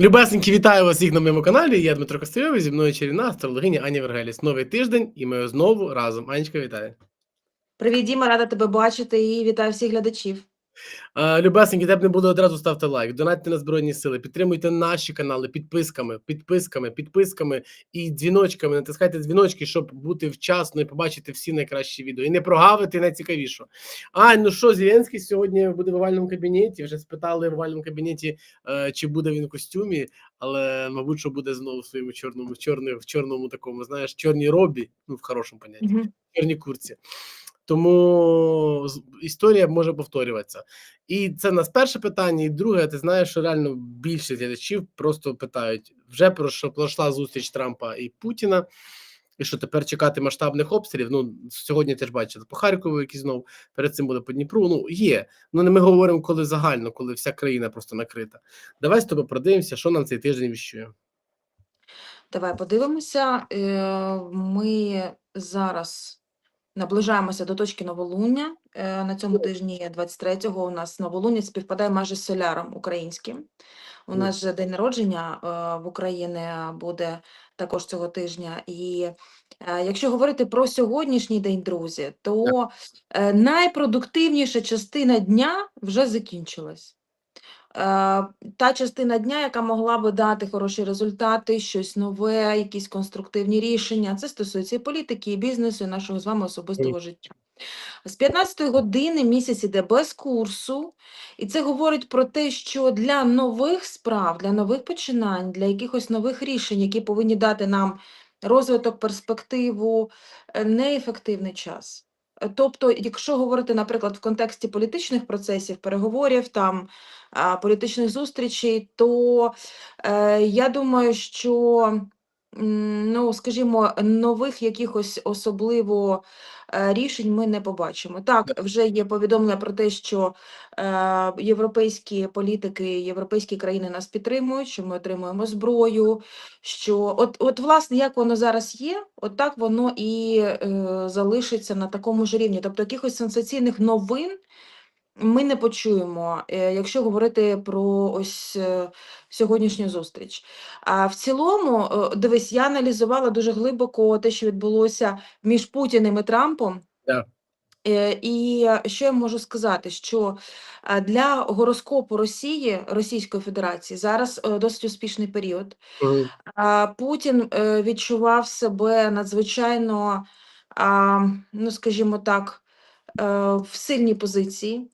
Любесенькі, вітаю вас всіх на моєму каналі. Я Дмитро Костойовий, зі мною чарівна астрологиня Аня Вергеліс. Новий тиждень, і ми знову разом. Анечка, вітаю. Привіт, Діма, рада тебе бачити і вітаю всіх глядачів. Е, Любесенькі, де б не було одразу ставте лайк, донатьте на Збройні Сили, підтримуйте наші канали підписками, підписками, підписками і дзвіночками. Натискайте дзвіночки, щоб бути вчасно і побачити всі найкращі відео. І не прогавити найцікавіше. Ань, ну що, Зеленський сьогодні буде в овальному кабінеті. Вже спитали в овальному кабінеті, е, чи буде він в костюмі, але мабуть, що буде знову в своєму чорному, в чорному, в чорному такому, знаєш, чорній робі, ну в хорошому понятті, в чорній курці. Тому історія може повторюватися. І це нас перше питання. І друге, ти знаєш, що реально більшість глядачів просто питають: вже про пройшла зустріч Трампа і Путіна, і що тепер чекати масштабних обстрілів. Ну сьогодні теж бачили по Харкову, який знов перед цим буде по Дніпру. Ну є. Ну не ми говоримо, коли загально, коли вся країна просто накрита. Давай з тобою продивимося, що нам цей тиждень віщує. Давай подивимося. Е, Ми зараз наближаємося до точки новолуння. Е, На цьому тижні 23-го у нас новолуння співпадає майже з соляром українським. У нас же день народження е, в Україні буде також цього тижня. І е, якщо говорити про сьогоднішній день, друзі, то найпродуктивніша частина дня вже закінчилась. Е, Та частина дня, яка могла би дати хороші результати, щось нове, якісь конструктивні рішення. Це стосується і політики, і бізнесу, і нашого з вами особистого життя. З 15 години місяць іде без курсу, і це говорить про те, що для нових справ, для нових починань, для якихось нових рішень, які повинні дати нам розвиток, перспективу, е, неефективний час. Тобто, якщо говорити, наприклад, в контексті політичних процесів, переговорів, там політичних зустрічей, то е, я думаю, що ну, скажімо, нових якихось особливо рішень ми не побачимо. Так, вже є повідомлення про те, що е, європейські політики, європейські країни нас підтримують, що ми отримуємо зброю. Що от, от власне, як воно зараз є, от так воно і е, залишиться на такому ж рівні. Тобто якихось сенсаційних новин ми не почуємо, е, якщо говорити про ось е, сьогоднішню зустріч. А в цілому, е, дивись, я аналізувала дуже глибоко те, що відбулося між Путіним і Трампом. Да. Е, І що я можу сказати, що е, для гороскопу Росії, Російської Федерації, зараз досить успішний період. Мгм. А, Путін відчував себе надзвичайно, ну скажімо так, в сильній позиції.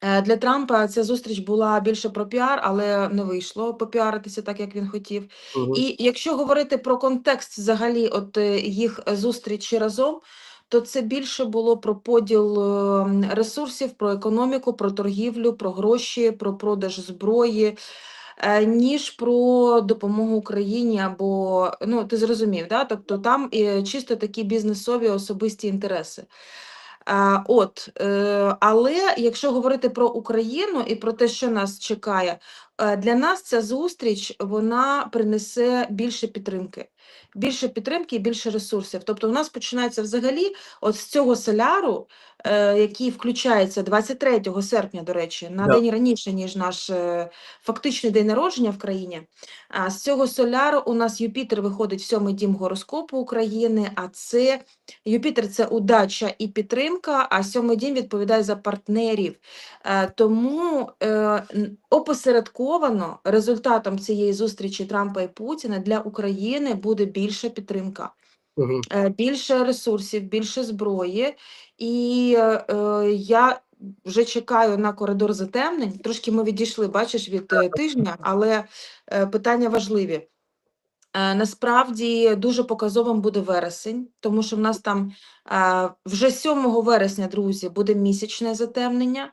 Е, Для Трампа ця зустріч була більше про піар, але не вийшло попіаритися так, як він хотів. Мгм. І якщо говорити про контекст взагалі от е, їх зустрічі разом, то це більше було про поділ е, ресурсів, про економіку, про торгівлю, про гроші, про продаж зброї, е, ніж про допомогу Україні або ну ти зрозумів, да? Тобто там чисто такі бізнесові особисті інтереси. От, е, але якщо говорити про Україну і про те, що нас чекає, е, для нас ця зустріч вона принесе більше підтримки. Більше підтримки і більше ресурсів. Тобто, у нас починається взагалі от з цього соляру, який включається 23 серпня, до речі, на Да. день раніше, ніж наш е, фактичний день народження в країні. А з цього соляру у нас Юпітер виходить в сьомий дім гороскопу України, а це Юпітер це удача і підтримка, а сьомий дім відповідає за партнерів. Е, Тому е, опосередковано результатом цієї зустрічі Трампа і Путіна для України буде більша підтримка, Е, більше ресурсів, більше зброї. І е, е, я вже чекаю на коридор затемнень. Трошки ми відійшли, бачиш, від е, тижня, але е, питання важливі. Насправді дуже показовим буде вересень, тому що в нас там е, вже 7 вересня, друзі, буде місячне затемнення,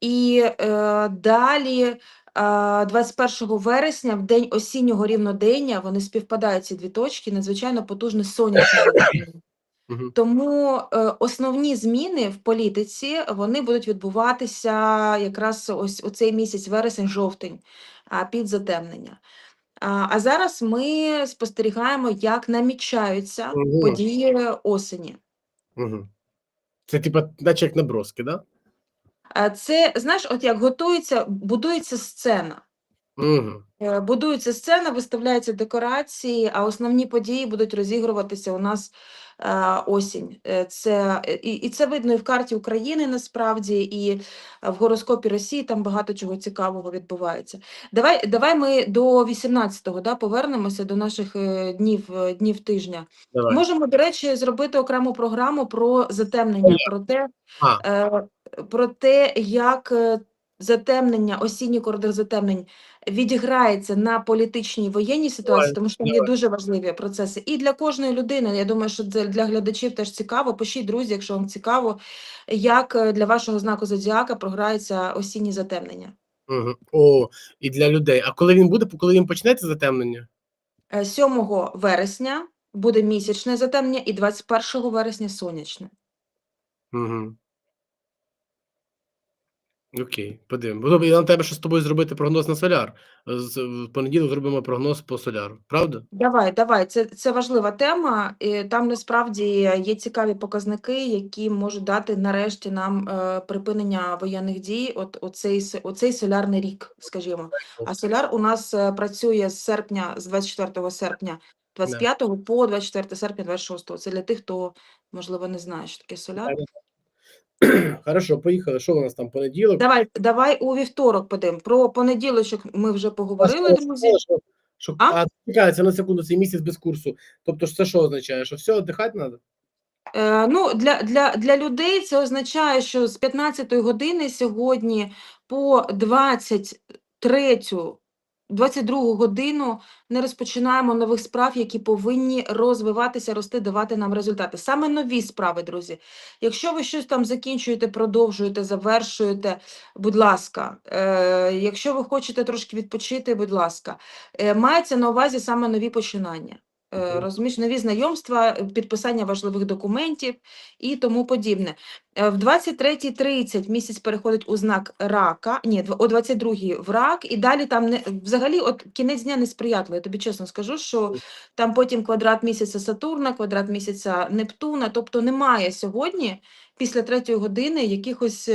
і е, далі 21 вересня, в день осіннього рівнодення, вони співпадають ці дві точки, надзвичайно потужне сонячне затемнення. Тому е, основні зміни в політиці вони будуть відбуватися якраз ось у цей місяць, вересень-жовтень, а, під затемнення. А, а зараз ми спостерігаємо, як намічаються події осені. Це типа, наче як наброски, да? А Це, знаєш, от як готується, будується сцена. Угу. Е, Будується сцена, виставляються декорації, а основні події будуть розігруватися у нас е, осінь. Е, Це, е, і, і це видно і в карті України насправді, і е, в гороскопі Росії там багато чого цікавого відбувається. Давай, давай ми до 18-го да, повернемося до наших е, днів, е, днів тижня. Давай. Можемо, до речі, зробити окрему програму про затемнення, про те, е, про те, як е, затемнення, осінній коридор затемнень відіграється на політичній воєнній ситуації, тому що є дуже важливі процеси. І для кожної людини, я думаю, що це для глядачів теж цікаво. Пишіть, друзі, якщо вам цікаво, як е, для вашого знаку зодіака програються осінні затемнення. Угу. О, і для людей. А коли він буде, коли він почнеться затемнення? Е, 7 вересня буде місячне затемнення і 21 вересня сонячне. Угу. Окей, подивимо. Добре, я на тебе що з тобою зробити прогноз на соляр. З в понеділок зробимо прогноз по соляру. Правда? Давай, давай, це, це важлива тема. І там насправді є цікаві показники, які можуть дати нарешті нам е, припинення воєнних дій. От оцей, оцей солярний рік, скажімо. А соляр у нас е, працює з серпня, з 24 серпня 25 по 24 серпня 26. Це для тих, хто можливо не знає, що таке соляр. Хорошо, поїхали. Що у нас там понеділок? Давай, давай у вівторок подивимо. Про понеділочок ми вже поговорили, А, друзі. Що, що, А? а, чекайте, на секунду, цей місяць без курсу. Тобто, це що означає? Що все, віддихати треба? Е, ну, для, для, для людей це означає, що з 15 години сьогодні по 23 22 годину не розпочинаємо нових справ, які повинні розвиватися, рости, давати нам результати. Саме нові справи, друзі. Якщо ви щось там закінчуєте, продовжуєте, завершуєте, будь ласка. Е, якщо ви хочете трошки відпочити, будь ласка. Е, мається на увазі саме нові починання. Е. Розумієш, нові знайомства, е, підписання важливих документів і тому подібне. Е, В 23.30 місяць переходить у знак рака, ні, о 22.00 в рак, і далі там не взагалі от кінець дня несприятливий. Я тобі чесно скажу, що там потім квадрат місяця Сатурна, квадрат місяця Нептуна. Тобто немає сьогодні, після третьої години, якихось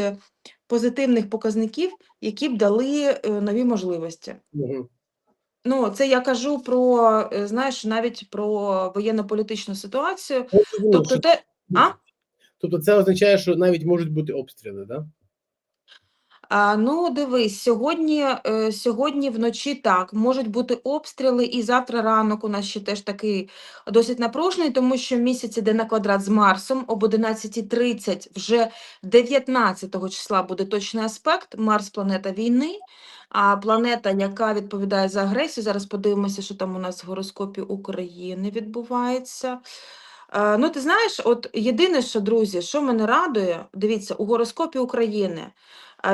позитивних показників, які б дали нові можливості. Ну, це я кажу про, е, знаєш, навіть про воєнно-політичну ситуацію. Тобто, те, а? тобто це означає, що навіть можуть бути обстріли, да? А, ну, дивись, сьогодні, е, сьогодні вночі так, можуть бути обстріли, і завтра ранок у нас ще теж такий досить напружений, тому що місяць іде на квадрат з Марсом об 11.30, вже 19 числа буде точний аспект, Марс – планета війни, а планета, яка відповідає за агресію, зараз подивимося, що там у нас в гороскопі України відбувається. Е, Ну, ти знаєш, от єдине, що, друзі, що мене радує, дивіться, у гороскопі України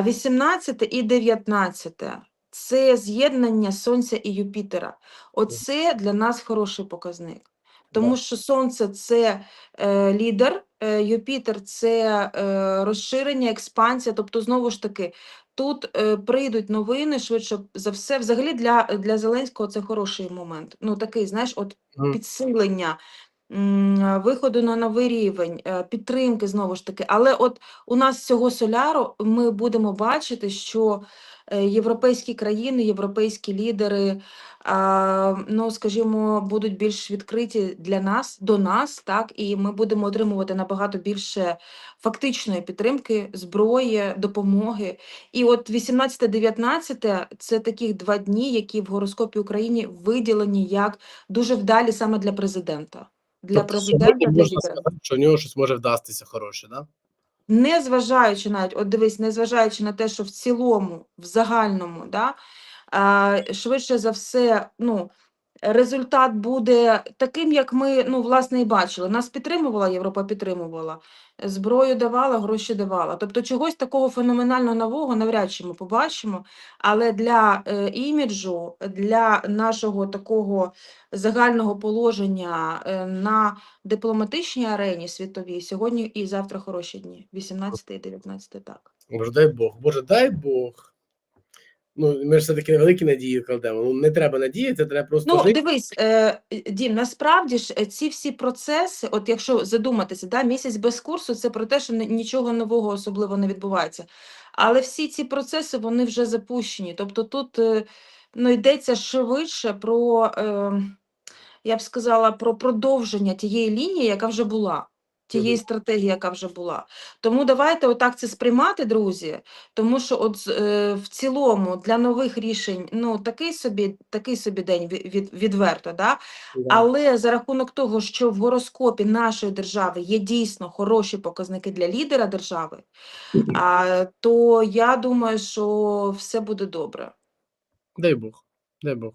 18 і 19 – це з'єднання Сонця і Юпітера. Оце для нас хороший показник. Тому що Сонце – це е, лідер, е, Юпітер – це е, розширення, експансія. Тобто, знову ж таки, тут е, прийдуть новини, швидше за все. Взагалі для, для Зеленського це хороший момент. Ну, такий, знаєш, от підсилення, виходу на новий рівень, е, підтримки знову ж таки. Але от у нас з цього соляру ми будемо бачити, що європейські країни, європейські лідери, ну, скажімо, будуть більш відкриті для нас, до нас, так, і ми будемо отримувати набагато більше фактичної підтримки, зброї, допомоги. І от 18-19 – це таких два дні, які в гороскопі України виділені як дуже вдалі саме для президента. Для Тобто президента, для можна сказати, що в нього щось може вдастися хороше, да? Незважаючи навіть, от дивись, незважаючи на те, що в цілому, в загальному, да, швидше за все, ну, результат буде таким, як ми, ну, власне, і бачили. Нас підтримувала, Європа підтримувала, зброю давала, гроші давала. Тобто чогось такого феноменально нового навряд чи ми побачимо, але для е, іміджу, для нашого такого загального положення е, на дипломатичній арені світовій сьогодні і завтра хороші дні. 18 і 19 так. Боже, дай Бог, Боже, дай Бог. Ну, ми ж все-таки не великі надії кладемо. Ну, не треба надіятися, треба просто Ну, жити. дивись, е, Дім, насправді ж е, ці всі процеси, от якщо задуматися, да, місяць без курсу це про те, що нічого нового особливо не відбувається. Але всі ці процеси вони вже запущені. Тобто тут е, ну, йдеться швидше про, е, я б сказала, про продовження тієї лінії, яка вже була. Тієї стратегії, яка вже була. Тому давайте отак це сприймати, друзі. Тому що, от е, в цілому для нових рішень ну такий собі, такий собі день від, від, відверто, да? Да. Але за рахунок того, що в гороскопі нашої держави є дійсно хороші показники для лідера держави, а, то я думаю, що все буде добре. Дай Бог. Дай Бог.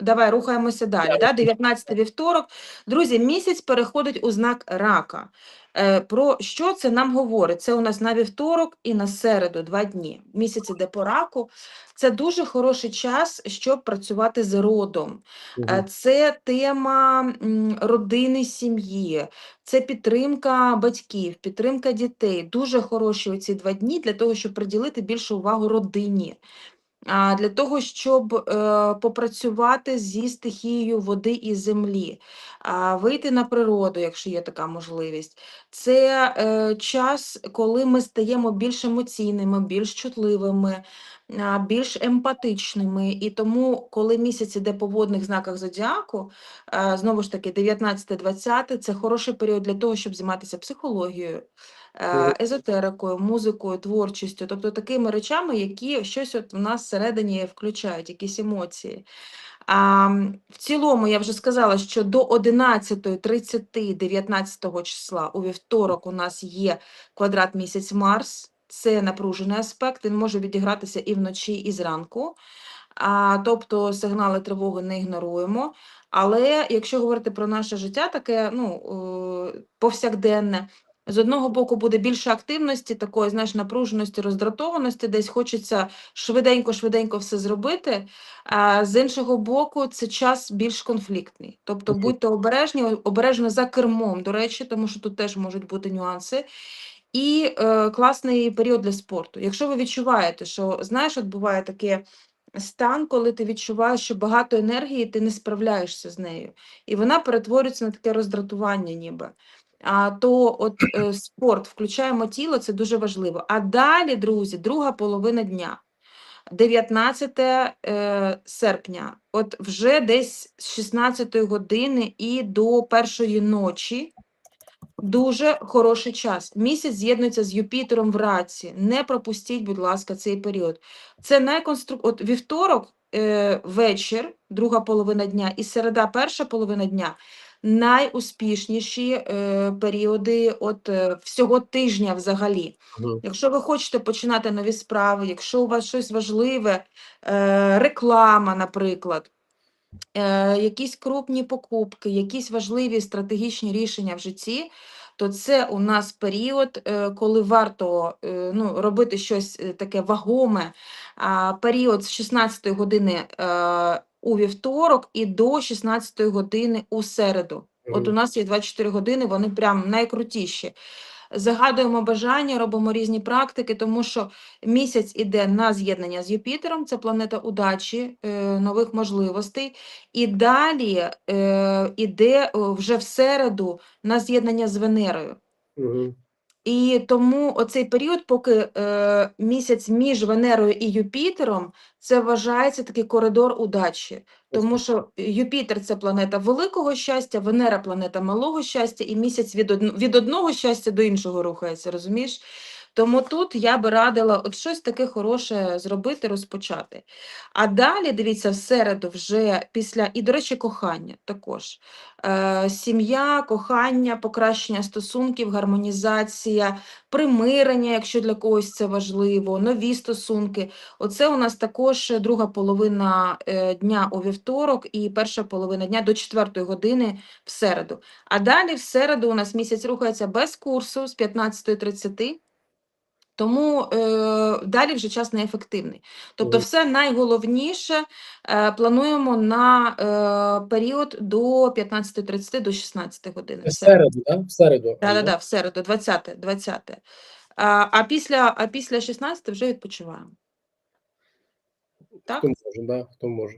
Давай рухаємося далі. Да? 19 вівторок. Друзі, місяць переходить у знак рака. Е, про що це нам говорить? Це у нас на вівторок і на середу, два дні. Місяць іде по раку. Це дуже хороший час, щоб працювати з родом. Е, Це тема родини, сім'ї, це підтримка батьків, підтримка дітей. Дуже хороші оці два дні для того, щоб приділити більше увагу родині. Для того, щоб е, попрацювати зі стихією води і землі, вийти на природу, якщо є така можливість. Це е, час, коли ми стаємо більш емоційними, більш чутливими, більш емпатичними. І тому, коли місяць іде по водних знаках зодіаку, знову ж таки, 19-20 це хороший період для того, щоб займатися психологією, езотерикою, музикою, творчістю, тобто такими речами, які щось от в нас всередині включають, якісь емоції. А, в цілому, я вже сказала, що до 11.30 19 числа у вівторок у нас є квадрат місяць Марс. Це напружений аспект, він може відігратися і вночі, і зранку. А, тобто сигнали тривоги не ігноруємо. Але якщо говорити про наше життя, таке ну, е, повсякденне, з одного боку буде більше активності, такої, знаєш, напруженості, роздратованості, десь хочеться швиденько-швиденько все зробити. А з іншого боку, це час більш конфліктний. Тобто будьте обережні, обережно за кермом, до речі, тому що тут теж можуть бути нюанси. І е, класний період для спорту. Якщо ви відчуваєте, що знаєш, от буває таке стан, коли ти відчуваєш, що багато енергії, ти не справляєшся з нею, і вона перетворюється на таке роздратування, ніби. То от е, спорт, включаємо тіло, це дуже важливо. А далі, друзі, друга половина дня. 19 е, серпня, от вже десь з 16 години і до першої ночі дуже хороший час. Місяць з'єднується з Юпітером в раці. Не пропустіть, будь ласка, цей період. Це найконструк... От вівторок, е, вечір, друга половина дня, і середа, перша половина дня найуспішніші е, періоди от, е, всього тижня взагалі. Мгм. Якщо ви хочете починати нові справи, якщо у вас щось важливе, е, реклама, наприклад, е, якісь крупні покупки, якісь важливі стратегічні рішення в житті, то це у нас період, е, коли варто е, ну, робити щось е, таке вагоме, період з 16 години у вівторок і до 16 години у середу. От у нас є 24 години, вони прям найкрутіші. Загадуємо бажання, робимо різні практики, тому що місяць іде на з'єднання з Юпітером, це планета удачі, е, нових можливостей. І далі е, іде вже в середу на з'єднання з Венерою. І тому оцей період, поки е, місяць між Венерою і Юпітером, це вважається такий коридор удачі. Тому що Юпітер це планета великого щастя, Венера планета малого щастя, і місяць від, од... від одного щастя до іншого рухається, розумієш? Тому тут я би радила от щось таке хороше зробити, розпочати. А далі, дивіться, в середу вже після, і, до речі, кохання також. Е, сім'я, кохання, покращення стосунків, гармонізація, примирення, якщо для когось це важливо, нові стосунки. Оце у нас також друга половина е, дня у вівторок і перша половина дня до 4 години в середу. А далі в середу у нас місяць рухається без курсу з 15.30. Тому е, далі вже час неефективний. Тобто, все найголовніше е, плануємо на е, період до 15.30 до 16 години. В середу, так? В середу. Да, да, да, в середу, 20, 20. А, а, після, а після 16 вже відпочиваємо. Так? Хто може, да, хто може.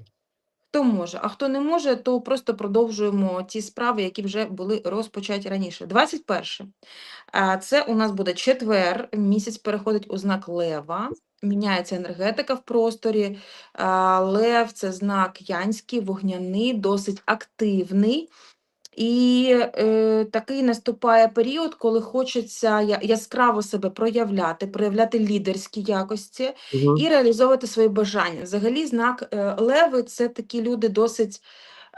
Хто може, а хто не може, то просто продовжуємо ті справи, які вже були розпочаті раніше. 21. А, Це у нас буде четвер, місяць переходить у знак Лева, міняється енергетика в просторі. Лев це знак янський, вогняний, досить активний. І е, такий наступає період, коли хочеться яскраво себе проявляти, проявляти лідерські якості Угу. і реалізовувати свої бажання. Взагалі, знак е, леви це такі люди досить.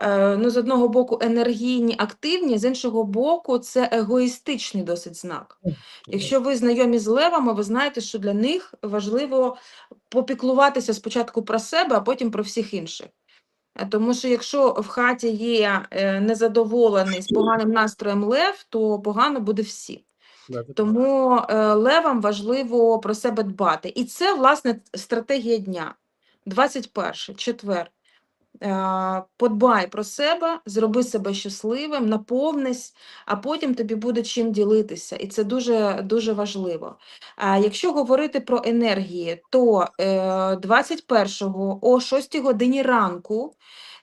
е, Ну, з одного боку, енергійні, активні, з іншого боку, це егоїстичний досить знак. Якщо ви знайомі з левами, ви знаєте, що для них важливо попіклуватися спочатку про себе, а потім про всіх інших. Тому що якщо в хаті є е, незадоволений з поганим настроєм лев, то погано буде всі. Тому е, левам важливо про себе дбати. І це, власне, стратегія дня. 21, четвер. Е, Подбай про себе, зроби себе щасливим, наповнись, а потім тобі буде чим ділитися. І це дуже, дуже важливо. А якщо говорити про енергії, то е, 21-го о 6 годині ранку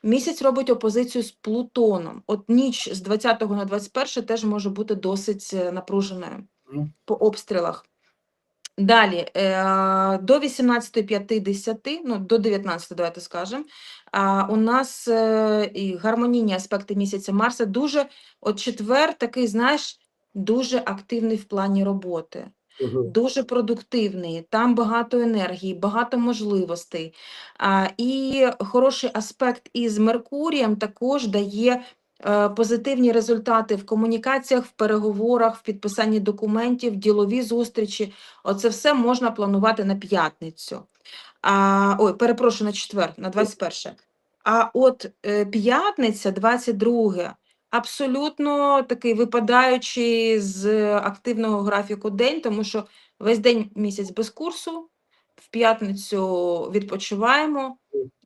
місяць робить опозицію з Плутоном. От ніч з 20 на 21 теж може бути досить е, напруженою по обстрілах. Далі, е, до 18.50, ну, до 19, давайте скажемо, у нас і гармонійні аспекти місяця Марса дуже, от четвер такий, знаєш, дуже активний в плані роботи дуже продуктивний, там багато енергії, багато можливостей. А, і хороший аспект із Меркурієм також дає е, позитивні результати в комунікаціях, в переговорах, в підписанні документів, ділові зустрічі. Оце все можна планувати на п'ятницю. А, ой, перепрошую, на четвер, на 21. А от е, п'ятниця, 22, абсолютно такий випадаючий з активного графіку день, тому що весь день місяць без курсу, в п'ятницю відпочиваємо,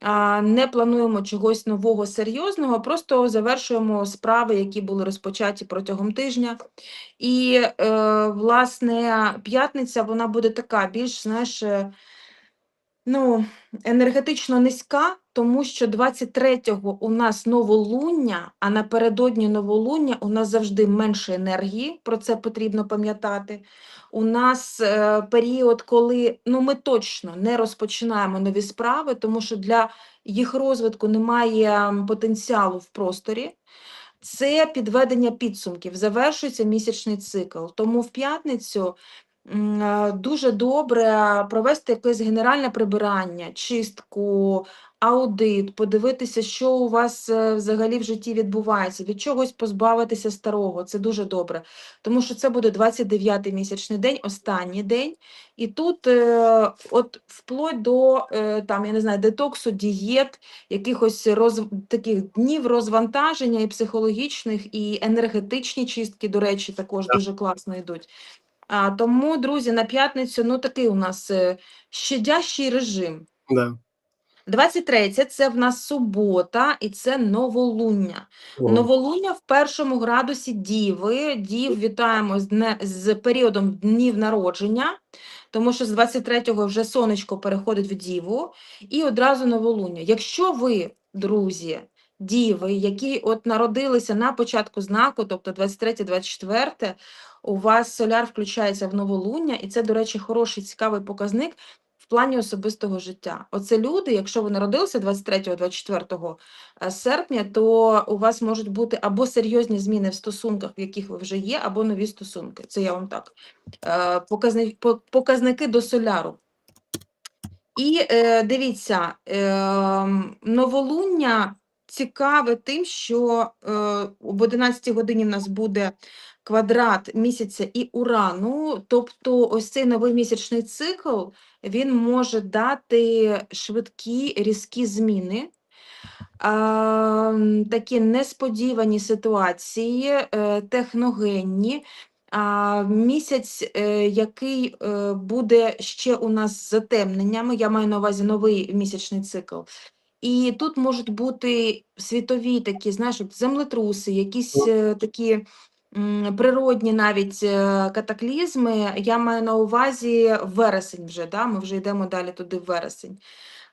а, не плануємо чогось нового серйозного, просто завершуємо справи, які були розпочаті протягом тижня. І, е, власне, п'ятниця вона буде така, більш, знаєш, е, ну, енергетично низька, тому що 23-го у нас новолуння, а напередодні новолуння у нас завжди менше енергії, про це потрібно пам'ятати. У нас е, період, коли ну, ми точно не розпочинаємо нові справи, тому що для їх розвитку немає потенціалу в просторі. Це підведення підсумків, завершується місячний цикл. Тому в п'ятницю дуже добре провести якесь генеральне прибирання, чистку, аудит, подивитися, що у вас е, взагалі в житті відбувається, від чогось позбавитися старого. Це дуже добре. Тому що це буде 29-й місячний день, останній день. І тут, е, от вплоть до е, там, я не знаю, детоксу, дієт, якихось роз... таких днів розвантаження і психологічних, і енергетичні чистки, до речі, також дуже класно йдуть. А, тому, друзі, на п'ятницю ну такий у нас е, щадящий режим. Да. 23 це в нас субота, і це новолуння. О, Новолуння в першому градусі Діви. Дів вітаємо з, дне, з періодом днів народження, тому що з 23-го вже сонечко переходить в Діву, і одразу новолуння. Якщо ви, друзі, діви, які от народилися на початку знаку, тобто 23-24, у вас соляр включається в новолуння, і це, до речі, хороший, цікавий показник в плані особистого життя. Оце люди, якщо ви народилися 23-24 е, серпня, то у вас можуть бути або серйозні зміни в стосунках, в яких ви вже є, або нові стосунки. Це я вам так. е, показни- по- Показники до соляру. І е, дивіться, е, новолуння цікаве тим, що е, об 11 годині в нас буде квадрат місяця і урану, тобто ось цей новий місячний цикл, він може дати швидкі різкі зміни. Такі несподівані ситуації, е, техногенні. Місяць, е, який е, буде ще у нас з затемненнями, я маю на увазі новий місячний цикл. І тут можуть бути світові такі, знаєш, землетруси, якісь такі природні навіть е, катаклізми. Я маю на увазі вересень вже, да? ми вже йдемо далі туди в вересень.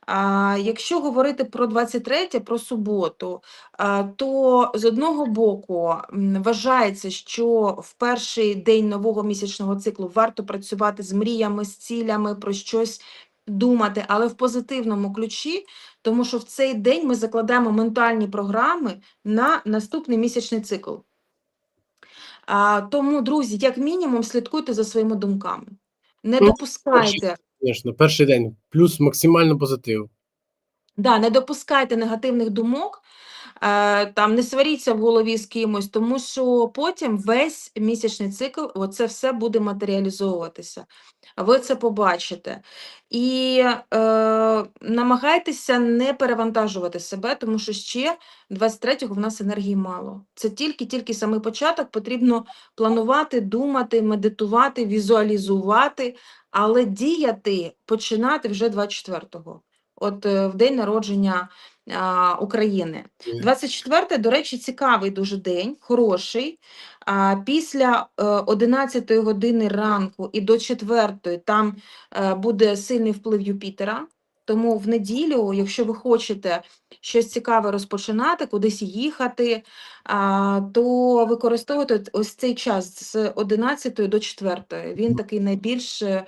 А, якщо говорити про 23, про суботу, то з одного боку вважається, що в перший день нового місячного циклу варто працювати з мріями, з цілями, про щось думати, але в позитивному ключі, тому що в цей день ми закладаємо ментальні програми на наступний місячний цикл. А, тому, друзі, як мінімум, слідкуйте за своїми думками. Не Ну, допускайте. Звісно, перший день, плюс максимально позитив. Да, не допускайте негативних думок, там не сваріться в голові з кимось, тому що потім весь місячний цикл, оце все буде матеріалізовуватися. Ви це побачите. І е, намагайтеся не перевантажувати себе, тому що ще 23-го в нас енергії мало. Це тільки-тільки самий початок, потрібно планувати, думати, медитувати, візуалізувати, але діяти починати вже 24-го от е, в день народження а, України. 24, до речі, цікавий дуже день, хороший. А, після е, 11 години ранку і до 4 там е, буде сильний вплив Юпітера. Тому в неділю, якщо ви хочете щось цікаве розпочинати, кудись їхати, то використовуйте ось цей час з 11 до 4. Він такий найбільш е,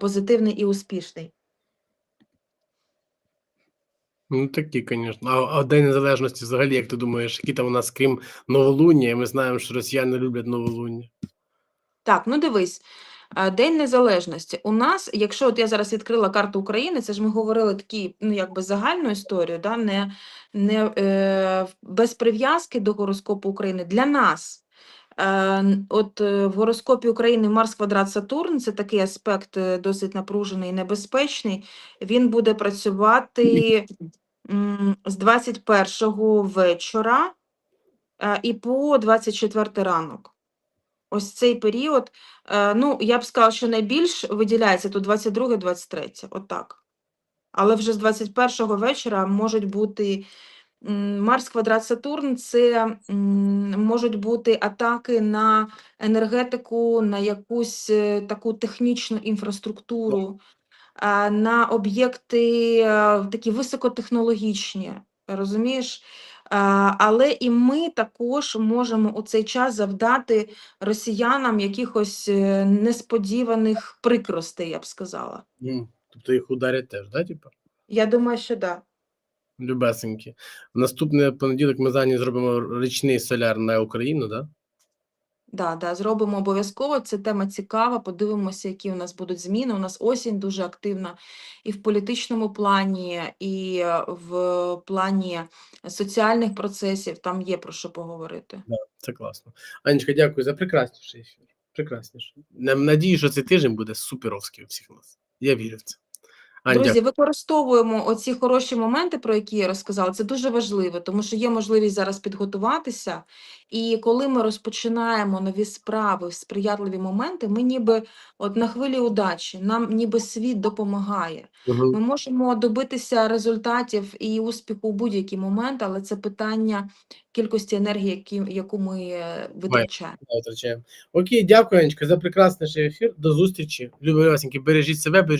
позитивний і успішний. Ну, такі, звісно. А, а День Незалежності взагалі, як ти думаєш, які там у нас крім новолуння, і ми знаємо, що росіяни люблять новолуння. Так, ну дивись, е, День Незалежності. У нас, якщо от я зараз відкрила карту України, це ж ми говорили такі, ну якби загальну історію, да, не, не е, без прив'язки до гороскопу України. Для нас, от е, в гороскопі України Марс квадрат Сатурн, це такий аспект е, досить напружений і небезпечний. Він буде працювати з 21 вечора е, і по 24 ранок. Ось цей період, ну, я б сказала, що найбільш виділяється тут 22-23, отак. Але вже з 21-го вечора можуть бути Марс квадрат Сатурн, це можуть бути атаки на енергетику, на якусь е, таку технічну інфраструктуру, на об'єкти е, такі високотехнологічні, розумієш? Але і ми також можемо у цей час завдати росіянам якихось е, несподіваних прикростей, я б сказала. Тобто їх ударять теж, да, типу? Я думаю, що так. Да. Любесенькі. Наступний понеділок ми за зробимо річний соляр на Україну, да? Да, да, зробимо обов'язково. Це тема цікава. Подивимося, які у нас будуть зміни. У нас осінь дуже активна і в політичному плані, і в плані соціальних процесів. Там є про що поговорити. Це класно. Анечка, дякую за прекрасніший ефір. Прекрасніше. Нам надію, що цей тиждень буде суперовський у всіх нас. Я вірю в це. Друзі, дякую. використовуємо оці хороші моменти, про які я розказала. Це дуже важливо, тому що є можливість зараз підготуватися. І коли ми розпочинаємо нові справи сприятливі моменти, ми ніби от на хвилі удачі, нам ніби світ допомагає. Мгм. Ми можемо добитися результатів і успіху у будь-який момент, але це питання кількості енергії, які, яку ми е, витрачаємо. Окей, дякую, Анечка, за прекрасніший ефір. До зустрічі. Любі Васеньки, бережіть себе, бережіть